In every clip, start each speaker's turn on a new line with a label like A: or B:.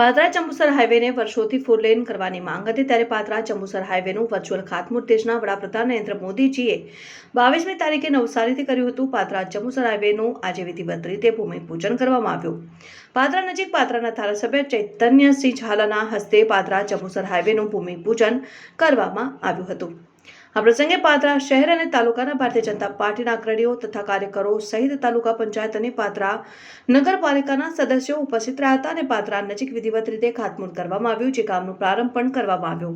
A: પાદરા ચંબુસર હાઈવેને વર્ષોથી ફોરલેન કરવાની માંગ હતી ત્યારે પાદરા ચંબુસર હાઈવેનું વર્ચ્યુઅલ ખાતમુહૂર્ત દેશના વડાપ્રધાન નરેન્દ્ર મોદીજીએ બાવીસમી તારીખે નવસારીથી કર્યું હતું. પાદરા ચંબુસર હાઈવેનું આજે વિધિવત રીતે ભૂમિપૂજન કરવામાં આવ્યું. પાદરા નજીક પાદરાના ધારાસભ્ય ચૈતન્યસિંહ ઝાલાના હસ્તે પાદરા ચંબુસર હાઈવેનું ભૂમિપૂજન કરવામાં આવ્યું હતું. આ પ્રસંગે પાદરા શહેર અને તાલુકાના ભારતીય જનતા પાર્ટીના અગ્રણીઓ તથા કાર્યકરો સહિત તાલુકા પંચાયત અને પાદરા નગરપાલિકાના સદસ્યો ઉપસ્થિત રહ્યા હતા અને પાદરા નજીક વિધિવત રીતે ખાતમુહૂર્ત કરવામાં આવ્યું, જે કામનો પ્રારંભ પણ કરવામાં આવ્યો.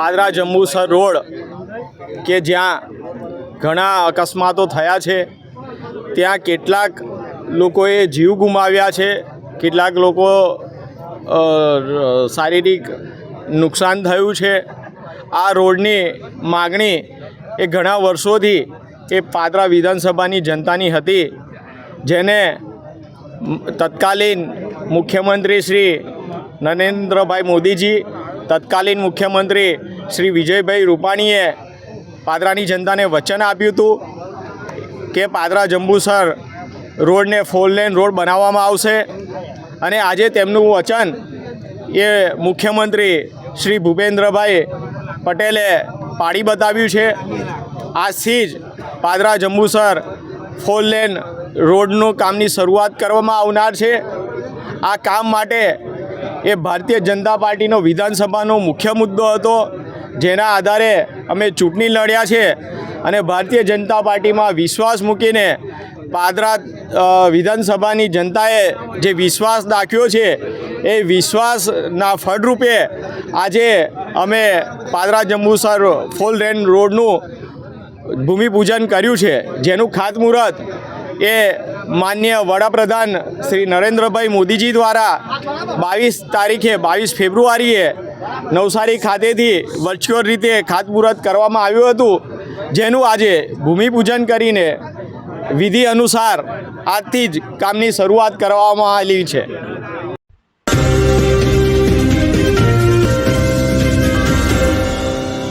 B: પાદરા જંબુસર રોડ, કે જ્યાં ઘણા અકસ્માતો થયા છે, ત્યાં કેટલાક લોકોએ જીવ ગુમાવ્યા છે, કેટલાક લોકો શારીરિક નુકસાન થયું છે. આ રોડની માગણી એ ઘણા વર્ષોથી એ પાદરા વિધાનસભાની જનતાની હતી, જેને તત્કાલીન મુખ્યમંત્રી શ્રી નરેન્દ્રભાઈ મોદીજી, તત્કાલીન મુખ્યમંત્રી શ્રી વિજયભાઈ રૂપાણીએ પાદરાની જનતાને વચન આપ્યું હતું કે પાદરા જંબુસર રોડને ફોર લેન રોડ બનાવવામાં આવશે. અને આજે તેમનું વચન એ મુખ્યમંત્રી શ્રી ભૂપેન્દ્રભાઈ પટેલે પાડી બતાવ્યું છે. આજથી જ પાદરા જંબુસર ફોર લેન રોડનું કામની શરૂઆત કરવામાં આવનાર છે. આ કામ માટે એ ભારતીય જનતા પાર્ટીનો વિધાનસભાનો મુખ્ય મુદ્દો હતો. જેના આધારે અમે ચૂંટણી લડ્યા છે અને ભારતીય જનતા પાર્ટીમાં વિશ્વાસ મૂકીને પાદરા વિધાનસભાની જનતાએ જે વિશ્વાસ દાખ્યો છે એ વિશ્વાસના ફળરૂપે આજે અમે પાદરા જંબુસર ફોલ રેન રોડનું ભૂમિપૂજન કર્યું છે. જેનું ખાતમુહૂર્ત એ માન્ય વડાપ્રધાન શ્રી નરેન્દ્રભાઈ મોદીજી દ્વારા બાવીસ તારીખે, બાવીસ ફેબ્રુઆરીએ નવસારી ખાતેથી વર્ચ્યુઅલ રીતે ખાતમુહૂર્ત કરવામાં આવ્યું હતું. જેનું આજે ભૂમિપૂજન કરીને વિધિ અનુસાર આજથી જ કામની શરૂઆત કરવામાં આવેલી છે.